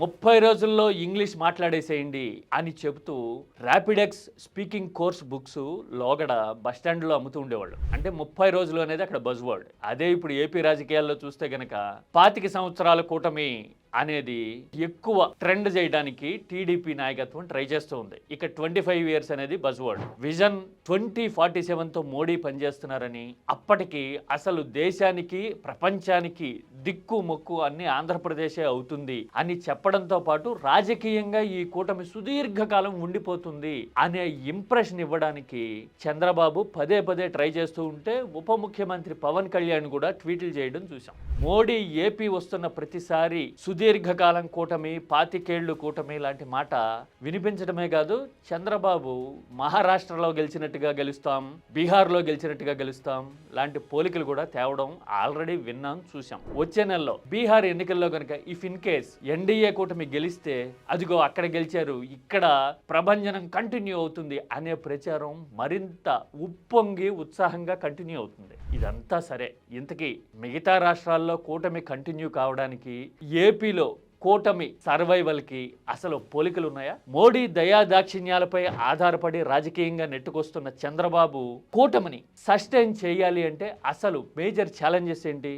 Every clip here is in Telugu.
ముప్పై రోజుల్లో ఇంగ్లీష్ మాట్లాడేసేయండి అని చెబుతూ ర్యాపిడెక్స్ స్పీకింగ్ కోర్స్ బుక్స్ లోగడ బస్ స్టాండ్లో అమ్ముతూ ఉండేవాళ్ళు. అంటే ముప్పై రోజులు అనేది అక్కడ బజ్ వర్డ్. అదే ఇప్పుడు ఏపీ రాజకీయాల్లో చూస్తే గనక పాతిక సంవత్సరాల కూటమి అనేది ఎక్కువ ట్రెండ్ చేయడానికి టీడీపీ నాయకత్వం ట్రై చేస్తూ ఉంది. ఇక ట్వంటీ ఫైవ్ ఇయర్స్ అనేది buzz word vision twenty forty సెవెన్తో Modi పనిచేస్తున్నారని అప్పటికి అసలు దేశానికి ప్రపంచానికి దిక్కు మొక్కు అన్ని ఆంధ్రప్రదేశే అవుతుంది అని చెప్పడంతో పాటు రాజకీయంగా ఈ కూటమి సుదీర్ఘకాలం ఉండిపోతుంది అనే ఇంప్రెషన్ ఇవ్వడానికి చంద్రబాబు పదే పదే ట్రై చేస్తూ ఉంటే ఉప ముఖ్యమంత్రి పవన్ కళ్యాణ్ కూడా ట్వీట్లు చేయడం చూసాం మోడీ ఏపీ వస్తున్న ప్రతిసారి సుదీర్ఘకాలం కూటమి పాతికేళ్ళు కూటమి లాంటి మాట వినిపించడమే కాదు చంద్రబాబు మహారాష్ట్రలో గెలిచినట్టుగా గెలుస్తాం బీహార్లో గెలిచినట్టుగా గెలుస్తాం లాంటి పోలికలు కూడా తేవడం ఆల్రెడీ విన్నాం చూసాం వచ్చే నెలలో బీహార్ ఎన్నికల్లో కనుక ఇఫ్ ఇన్ కేస్ ఎన్డీఏ కూటమి గెలిస్తే అదిగో అక్కడ గెలిచారు ఇక్కడ ప్రభంజనం కంటిన్యూ అవుతుంది అనే ప్రచారం మరింత ఉప్పొంగి ఉత్సాహంగా కంటిన్యూ అవుతుంది. ఇదంతా సరే. ఇంతకీ మిగతా రాష్ట్రాల్లో కూటమి కంటిన్యూ కావడానికి ఏపీలో కూటమి సర్వైవల్కి అసలు పోలికలు ఉన్నాయా? మోడీ దయా దాక్షిణ్యాలపై ఆధారపడి రాజకీయంగా నెట్టుకొస్తున్న చంద్రబాబు కూటమిని సస్టైన్ చేయాలి అంటే అసలు మేజర్ ఛాలెంజెస్ ఏంటి?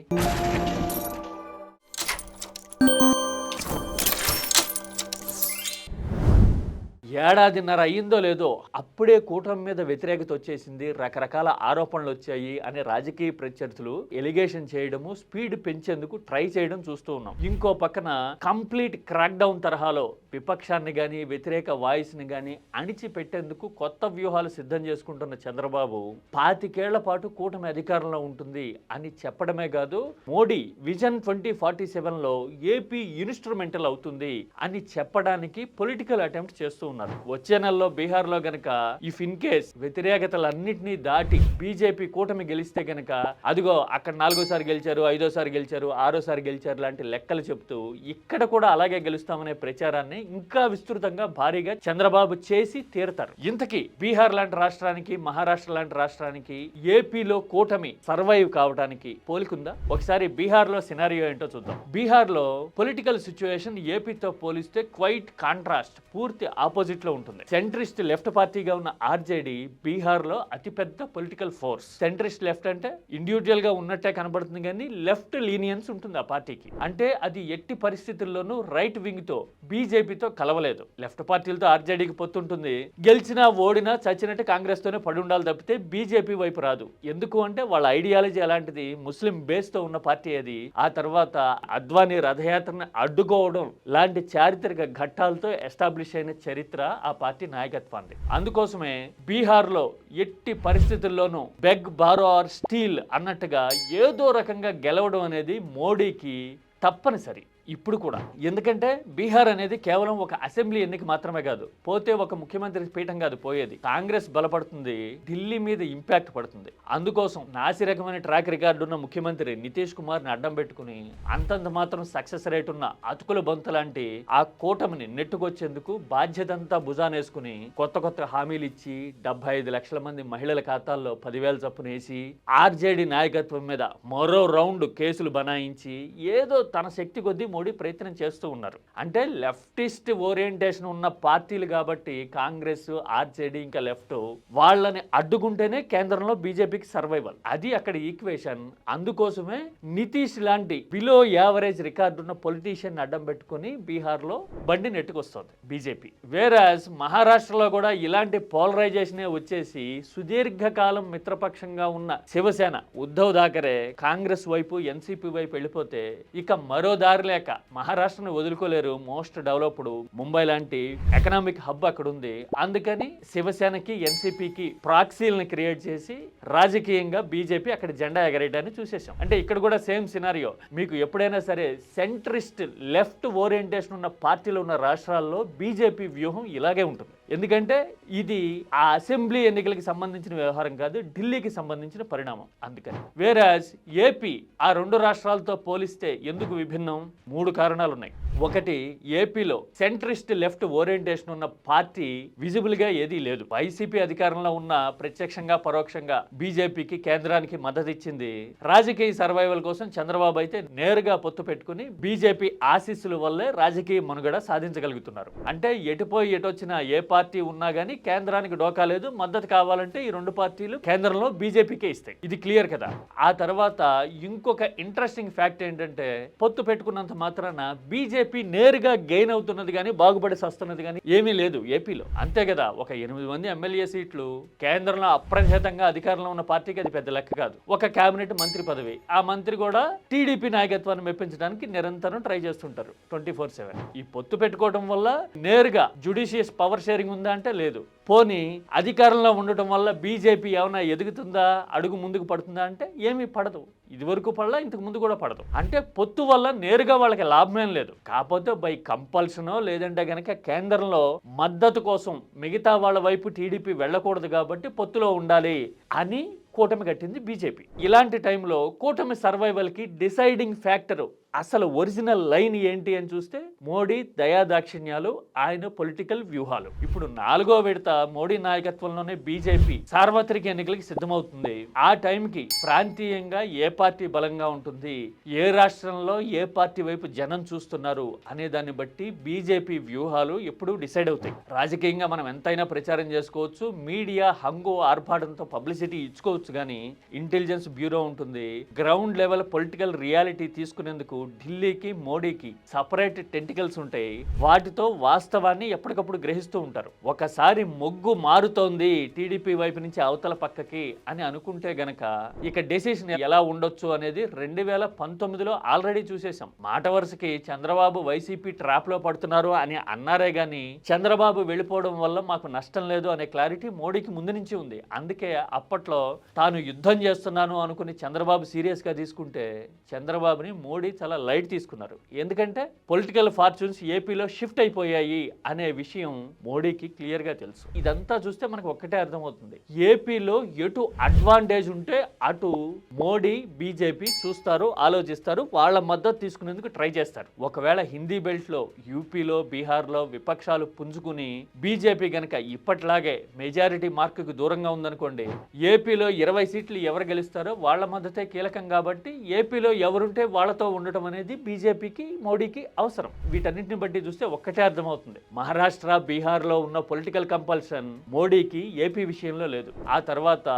ఏడాదిన్నర అయ్యిందో లేదో అప్పుడే కూటమి మీద వ్యతిరేకత వచ్చేసింది. రకరకాల ఆరోపణలు వచ్చాయి అనే రాజకీయ ప్రత్యర్థులు ఎలిగేషన్ చేయడము స్పీడ్ పెంచేందుకు ట్రై చేయడం చూస్తూ ఉన్నాం. ఇంకో పక్కన కంప్లీట్ క్రాక్ డౌన్ తరహాలో విపక్షాన్ని కానీ వ్యతిరేక వాయిస్ని కానీ అణిచిపెట్టేందుకు కొత్త వ్యూహాలు సిద్ధం చేసుకుంటున్న చంద్రబాబు పాతికేళ్ళ పాటు కూటమి అధికారంలో ఉంటుంది అని చెప్పడమే కాదు మోడీ విజన్ ట్వంటీ ఫార్టీ సెవెన్లో ఏపీ ఇన్స్ట్రుమెంటల్ అవుతుంది అని చెప్పడానికి పొలిటికల్ అటెంప్ట్ చేస్తూ ఉన్నారు. వచ్చే నెలలో బీహార్లో గనక ఇఫ్ ఇన్ కేస్ వ్యతిరేకతలన్నింటినీ దాటి బీజేపీ కూటమి గెలిస్తే గనక అదిగో అక్కడ నాలుగోసారి గెలిచారు ఐదోసారి గెలిచారు ఆరోసారి గెలిచారు లాంటి లెక్కలు చెప్తూ ఇక్కడ కూడా అలాగే గెలుస్తామనే ప్రచారాన్ని ఇంకా విస్తృతంగా భారీగా చంద్రబాబు చేసి తీరతారు. ఇంతకీ బీహార్ లాంటి రాష్ట్రానికి మహారాష్ట్ర లాంటి రాష్ట్రానికి ఏపీలో కూటమి సర్వైవ్ కావడానికి పోలికుందా? ఒకసారి బీహార్లో సినారియో ఏంటో చూద్దాం. బీహార్లో పొలిటికల్ సిచ్యువేషన్ ఏపీతో పోలిస్తే క్వైట్ కాంట్రాస్ట్ పూర్తి ఆపోజిట్ లో ఉంటుంది. సెంట్రిస్ట్ లెఫ్ట్ పార్టీగా ఉన్న ఆర్జేడీ బీహార్లో అతిపెద్ద పొలిటికల్ ఫోర్స్. సెంట్రిస్ట్ లెఫ్ట్ అంటే ఇండివిజువల్గా ఉన్నట్టే కనబడుతుంది కానీ లెఫ్ట్ లీనియన్స్ ఉంటుంది ఆ పార్టీకి. అంటే అది ఎట్టి పరిస్థితుల్లోనూ రైట్ వింగ్తో బీజేపీతో కలవలేదు. లెఫ్ట్ పార్టీలతో ఆర్జేడీకి పొత్తుంటుంది గెలిచినా ఓడినా చచ్చినట్టు కాంగ్రెస్ తోనే పడి ఉండాలి తప్పితే బీజేపీ వైపు రాదు. ఎందుకు అంటే వాళ్ళ ఐడియాలజీ అలాంటిది ముస్లిం బేస్తో ఉన్న పార్టీ అది. ఆ తర్వాత అద్వానీ రథయాత్రను అడ్డుకోవడం లాంటి చారిత్రక ఘట్టాలతో ఎస్టాబ్లిష్ అయిన చరిత్ర ఆ పార్టీ నాయకత్వాన్ని. అందుకోసమే బీహార్లో ఎట్టి పరిస్థితుల్లోనూ బెగ్ బారో ఆర్ స్టీల్ అన్నట్టుగా ఏదో రకంగా గెలవడం అనేది మోడీకి తప్పనిసరి. ఇప్పుడు కూడా. ఎందుకంటే బీహార్ అనేది కేవలం ఒక అసెంబ్లీ ఎన్నిక మాత్రమే కాదు పోతే ఒక ముఖ్యమంత్రి పీఠం కాదు పోయేది. కాంగ్రెస్ బలపడుతుంది ఢిల్లీ మీద ఇంపాక్ట్ పడుతుంది. అందుకోసం నాసి రకమైన ట్రాక్ రికార్డు ఉన్న ముఖ్యమంత్రి నితీష్ కుమార్ని అడ్డం పెట్టుకుని అంతంత మాత్రం సక్సెస్ రేట్ ఉన్న అతుకుల బొంత లాంటి ఆ కూటమిని నెట్టుకొచ్చేందుకు బాధ్యత అంతా భుజానేసుకుని కొత్త కొత్త హామీలు ఇచ్చి డెబ్బై ఐదు లక్షల మంది మహిళల ఖాతాల్లో పదివేల చొప్పున వేసి ఆర్జేడీ నాయకత్వం మీద మరో రౌండ్ కేసులు బనాయించి ఏదో తన శక్తి కొద్దీ మోడీ ప్రయత్నం చేస్తూ ఉన్నారు. అంటే లెఫ్టిస్ట్ ఓరియంటేషన్ ఉన్న పార్టీలు కాబట్టి కాంగ్రెస్ ఆర్జేడీ ఇంకా లెఫ్ట్ వాళ్ళని అడ్డుకుంటేనే కేంద్రంలో బీజేపీకి సర్వైవల్. అది అక్కడ ఈక్వేషన్. అందుకోసమే నితీష్ లాంటి బిలో యావరేజ్ రికార్డు ఉన్న పొలిటీషియన్ అడ్డం పెట్టుకుని బీహార్లో బండి నెట్టుకొస్తుంది బీజేపీ. వేరాజ్ మహారాష్ట్రలో కూడా ఇలాంటి పోలరైజేషనే వచ్చేసి సుదీర్ఘకాలం మిత్రపక్షంగా ఉన్న శివసేన ఉద్ధవ్ థాకరే కాంగ్రెస్ వైపు ఎన్సీపీ వైపు వెళ్ళిపోతే ఇక మరో దారి లేక మహారాష్ట్రను వదులుకోలేరు మోస్ట్ డెవలప్డ్ ముంబై లాంటి ఎకనామిక్ హబ్ అక్కడ ఉంది అందుకని శివసేనకి ఎన్సీపీకి ప్రాక్సీలను క్రియేట్ చేసి రాజకీయంగా బీజేపీ అక్కడ జెండా ఎగరేయడాన్ని చూసేసాం అంటే ఇక్కడ కూడా సేమ్ సినారియో. మీకు ఎప్పుడైనా సరే సెంట్రిస్ట్ లెఫ్ట్ ఓరియంటేషన్ ఉన్న పార్టీలు ఉన్న రాష్ట్రాల్లో బీజేపీ వ్యూహం ఇలాగే ఉంటుంది. ఎందుకంటే ఇది ఆ అసెంబ్లీ ఎన్నికలకి సంబంధించిన వ్యవహారం కాదు ఢిల్లీకి సంబంధించిన పరిణామం. అందుకని. వేరాజ్ ఏపీ ఆ రెండు రాష్ట్రాలతో పోలిస్తే ఎందుకు విభిన్నం? మూడు కారణాలు ఉన్నాయి ఒకటి ఏపీలో సెంట్రిస్ట్ లెఫ్ట్ ఓరియంటేషన్ ఉన్న పార్టీ విజిబుల్గా ఏదీ లేదు. వైసీపీ అధికారంలో ఉన్న ప్రత్యక్షంగా పరోక్షంగా బీజేపీకి కేంద్రానికి మద్దతు ఇచ్చింది రాజకీయ సర్వైవల్ కోసం చంద్రబాబు అయితే నేరుగా పొత్తు పెట్టుకుని బీజేపీ ఆశీస్సుల వల్లే రాజకీయ మనుగడ సాధించగలుగుతున్నారు. అంటే ఎటుపోయి ఎటొచ్చిన ఏ పార్టీ ఉన్నా గానీ కేంద్రానికి డోకా లేదు మద్దతు కావాలంటే ఈ రెండు పార్టీలు కేంద్రంలో బీజేపీకే ఇస్తాయి. ఇది క్లియర్ కదా. ఆ తర్వాత ఇంకొక ఇంట్రెస్టింగ్ ఫ్యాక్ట్ ఏంటంటే పొత్తు పెట్టుకున్నంత మాత్రాన బీజేపీ నేరుగా గెయిన్ అవుతున్నది కానీ బాగుపడి వస్తున్నది కానీ ఏమీ లేదు ఏపీలో. అంతే కదా ఒక ఎనిమిది మంది ఎమ్మెల్యే సీట్లు కేంద్రంలో అప్రజేతంగా అధికారంలో ఉన్న పార్టీకి అది పెద్ద లెక్క కాదు. ఒక కేబినెట్ మంత్రి పదవి. ఆ మంత్రి కూడా టీడీపీ నాయకత్వాన్ని మెప్పించడానికి నిరంతరం ట్రై చేస్తుంటారు ట్వంటీ ఫోర్ సెవెన్ ఈ పొత్తు పెట్టుకోవడం వల్ల నేరుగా జుడిషియస్ పవర్ షేరింగ్ ఉందా అంటే లేదు. పోనీ అధికారంలో ఉండటం వల్ల బీజేపీ ఏమైనా ఎదుగుతుందా అడుగు ముందుకు పడుతుందా అంటే ఏమీ పడదు. ఇదివరకు పడలా ఇంతకు ముందు కూడా పడదు. అంటే పొత్తు వల్ల నేరుగా వాళ్ళకి లాభమేం లేదు. కాకపోతే బై కంపల్షనో లేదంటే గనక కేంద్రంలో మద్దతు కోసం మిగతా వాళ్ళ వైపు టీడీపీ వెళ్ళకూడదు కాబట్టి పొత్తులో ఉండాలి అని కూటమి కట్టింది బీజేపీ. ఇలాంటి టైంలో కూటమి సర్వైవల్కి డిసైడింగ్ ఫ్యాక్టర్ అసలు ఒరిజినల్ లైన్ ఏంటి అని చూస్తే మోడీ దయాదాక్షిణ్యాలు ఆయన పొలిటికల్ వ్యూహాలు. ఇప్పుడు నాలుగో విడత మోడీ నాయకత్వంలోనే బీజేపీ సార్వత్రిక ఎన్నికలకి సిద్ధమవుతుంది. ఆ టైంకి ప్రాంతీయంగా ఏ పార్టీ బలంగా ఉంటుంది? ఏ రాష్ట్రంలో ఏ పార్టీ వైపు జనం చూస్తున్నారు? అనే దాన్ని బట్టి బీజేపీ వ్యూహాలు ఎప్పుడు డిసైడ్ అవుతాయి. రాజకీయంగా మనం ఎంతైనా ప్రచారం చేసుకోవచ్చు. మీడియా హంగు ఆర్భాటంతో పబ్లిసిటీ ఇచ్చుకోవచ్చు కానీ ఇంటెలిజెన్స్ బ్యూరో ఉంటుంది. గ్రౌండ్ లెవెల్ పొలిటికల్ రియాలిటీ తీసుకునేందుకు ఢిల్లీకి మోడీకి సపరేట్ టెంటికల్స్ ఉంటాయి. వాటితో వాస్తవాన్ని ఎప్పటికప్పుడు గ్రహిస్తూ ఉంటారు. ఒకసారి మొగ్గు మారుతోంది టీడీపీ వైపు నుంచి అవతల పక్కకి అని అనుకుంటే గనక ఇక డెసిషన్ ఎలా ఉండొచ్చు అనేది రెండు వేల పంతొమ్మిదిలో ఆల్రెడీ చూసేసాం మాట వరుసకి చంద్రబాబు వైసీపీ ట్రాప్లో పడుతున్నారు అని అన్నారే గాని చంద్రబాబు వెళ్ళిపోవడం వల్ల మాకు నష్టం లేదు అనే క్లారిటీ మోడీకి ముందు నుంచి ఉంది. అందుకే అప్పట్లో తాను యుద్ధం చేస్తున్నాను అనుకుని చంద్రబాబు సీరియస్గా తీసుకుంటే చంద్రబాబుని మోడీ చాలా లైట్ తీసుకున్నారు. ఎందుకంటే పొలిటికల్ ఫార్చ్యూన్స్ ఏపీలో షిఫ్ట్ అయిపోయాయి అనే విషయం మోడీకి క్లియర్గా తెలుసు. ఇదంతా చూస్తే మనకు ఒక్కటే అర్థమవుతుంది. ఏపీలో ఎటు అడ్వాంటేజ్ ఉంటే అటు మోడీ బీజేపీ చూస్తారు ఆలోచిస్తారు వాళ్ళ మద్దతు తీసుకునేందుకు ట్రై చేస్తారు. ఒకవేళ హిందీ బెల్ట్లో యూపీలో బీహార్లో విపక్షాలు పుంజుకుని బీజేపీ గనక ఇప్పట్లాగే మెజారిటీ మార్కుకు దూరంగా ఉందనుకోండి ఏపీలో ఇరవై సీట్లు ఎవరు గెలుస్తారో వాళ్ళ మద్దతే కీలకం కాబట్టి ఏపీలో ఎవరుంటే వాళ్ళతో ఉండటం అనేది బీజేపీకి మోడీకి అవసరం. వీటన్నిటిని బట్టి చూస్తే ఒక్కటే అర్థమవుతుంది. మహారాష్ట్ర బీహార్లో ఉన్న పొలిటికల్ కంపల్షన్ మోడీకి ఏపీ విషయంలో లేదు. ఆ తర్వాత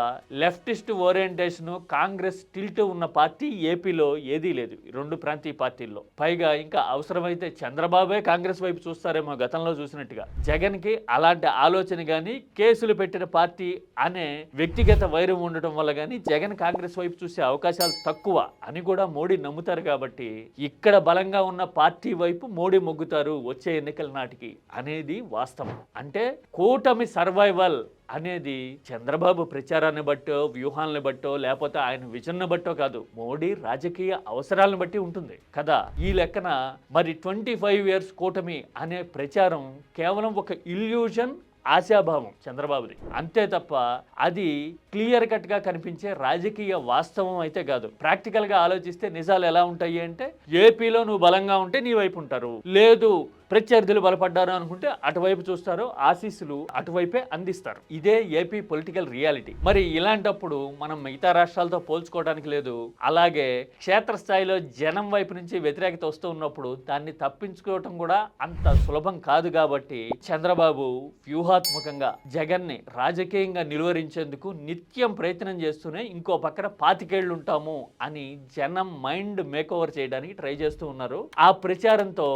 లెఫ్టిస్ట్ ఓరియంటేషన్ కాంగ్రెస్ టిల్ట్ ఉన్న పార్టీ ఏపీలో ఏదీ లేదు. రెండు ప్రాంతీయ పార్టీల్లో. పైగా ఇంకా అవసరమైతే చంద్రబాబే కాంగ్రెస్ వైపు చూస్తారేమో గతంలో చూసినట్టుగా. జగన్కి అలాంటి ఆలోచన కానీ కేసులు పెట్టిన పార్టీ అనే వ్యక్తిగత వైరం ఉండటం వల్ల కానీ జగన్ కాంగ్రెస్ వైపు చూసే అవకాశాలు తక్కువ అని కూడా మోడీ నమ్ముతారు కాబట్టి ఇక్కడ బలంగా ఉన్న పార్టీ వైపు మోడీ మొగ్గుతారు వచ్చే ఎన్నికల నాటికి అనేది వాస్తవం. అంటే కూటమి సర్వైవల్ అనేది చంద్రబాబు ప్రచారాన్ని బట్టో వ్యూహాలను బట్టో లేకపోతే ఆయన విజన్ను బట్టో కాదు. మోడీ రాజకీయ అవసరాలను బట్టి ఉంటుంది కదా. ఈ లెక్కన మరి ట్వంటీ ఫైవ్ ఇయర్స్ కూటమి అనే ప్రచారం కేవలం ఒక ఇల్యూషన్ ఆశాభావం చంద్రబాబుది. అంతే తప్ప అది క్లియర్ కట్గా కనిపించే రాజకీయ వాస్తవం అయితే కాదు. ప్రాక్టికల్గా ఆలోచిస్తే నిజాలు ఎలా ఉంటాయి అంటే ఏపీలో నువ్వు బలంగా ఉంటే నీ వైపు ఉంటారు. లేదు ప్రత్యర్థులు బలపడ్డారు అనుకుంటే అటువైపు చూస్తారు ఆశీస్సులు అటువైపే అందిస్తారు. ఇదే ఏపీ పొలిటికల్ రియాలిటీ. మరి ఇలాంటప్పుడు మనం మిగతా రాష్ట్రాలతో పోల్చుకోవడానికి లేదు. అలాగే క్షేత్రస్థాయిలో జనం వైపు నుంచి వ్యతిరేకత వస్తూ ఉన్నప్పుడు దాన్ని తప్పించుకోవటం కూడా అంత సులభం కాదు కాబట్టి చంద్రబాబు వ్యూహాత్మకంగా జగన్ని రాజకీయంగా నిలువరించేందుకు నిత్యం ప్రయత్నం చేస్తూనే ఇంకో పక్కన పాతికేళ్ళు ఉంటాము అని జనం మైండ్ మేక్ ఓవర్ చేయడానికి ట్రై చేస్తూ ఉన్నారు. ఆ ప్రచారంతో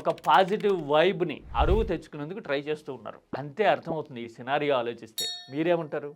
ఒక పాజిటివ్ పాజిటివ్ వైబ్ని అరువు తెచ్చుకునేందుకు ట్రై చేస్తూ ఉన్నారు. అంతే అర్థమవుతుంది ఈ సినారియో ఆలోచిస్తే. మీరేమంటారు?